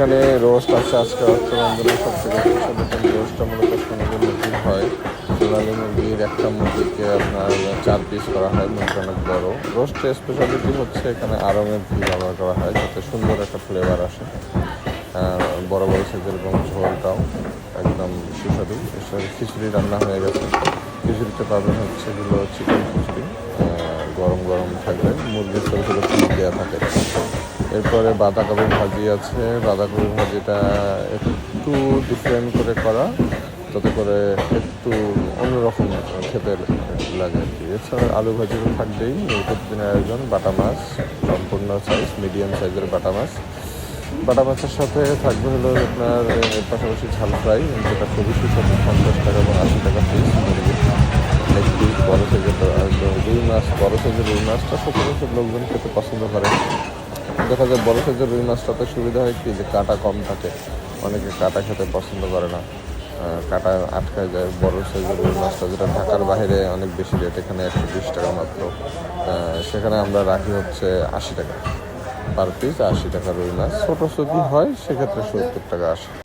এখানে রোস্ট আছে আজকে রমজানের সব থেকে সুস্বাদু রোস্টটা মূলত সোনালী মুরগির হয়। সোনালী মুরগির একটা মুরগিকে আপনার চার পিস করা হয় মুরগি অনেক বড়। রোস্টের স্পেশালিটি হচ্ছে এখানে আরঙের ঘি ব্যবহার করা হয়, যাতে সুন্দর একটা ফ্লেভার আসে। বড় বড় সাইজের এবং ঝোলটাও একদম সুস্বাদু। খিচুড়ি রান্না হয়ে গেছে। খিচুড়িতে পাবেন হচ্ছে এগুলো চিকেন খিচুড়ি। মুরগির ছোটো ছোটো পিস দেওয়া থাকে। এরপরে বাঁধাকপি ভাজি আছে। বাঁধাকপি ভাজিটা একটু ডিফারেন্ট করে করা, যাতে করে একটু অন্যরকম খেতে লাগে আর কি। এছাড়া আলু ভাজি থাকবেই। এই প্রতিদিনের আয়োজন, বাটা মাছ, সম্পূর্ণ সাইজ মিডিয়াম সাইজের বাটা মাছ। বাটা মাছের সাথে থাকবে হলো আপনার পাশাপাশি ঝাল ফ্রাই যেটা খুবই সুস্বাদু, পঞ্চাশ টাকা এবং আশি টাকা সাইজের রুই মাছটা সচরাচর লোকজন খেতে পছন্দ করে। দেখা যায় বড় সাইজের রুই মাছটাতে সুবিধা হয় কি, যে কাটা কম থাকে, অনেকে কাটা খেতে পছন্দ করে না। কাটা আটকায় যায়। বড় সাইজের রুই মাছটা যেটা ঢাকার বাইরে অনেক বেশি রেট, এখানে একশো বিশ টাকা মাত্র। সেখানে আমরা রাখি হচ্ছে আশি টাকা। পার পিস আশি টাকা রুই মাছ। ছোটো যদি হয়, সেক্ষেত্রে সত্তর টাকা আসে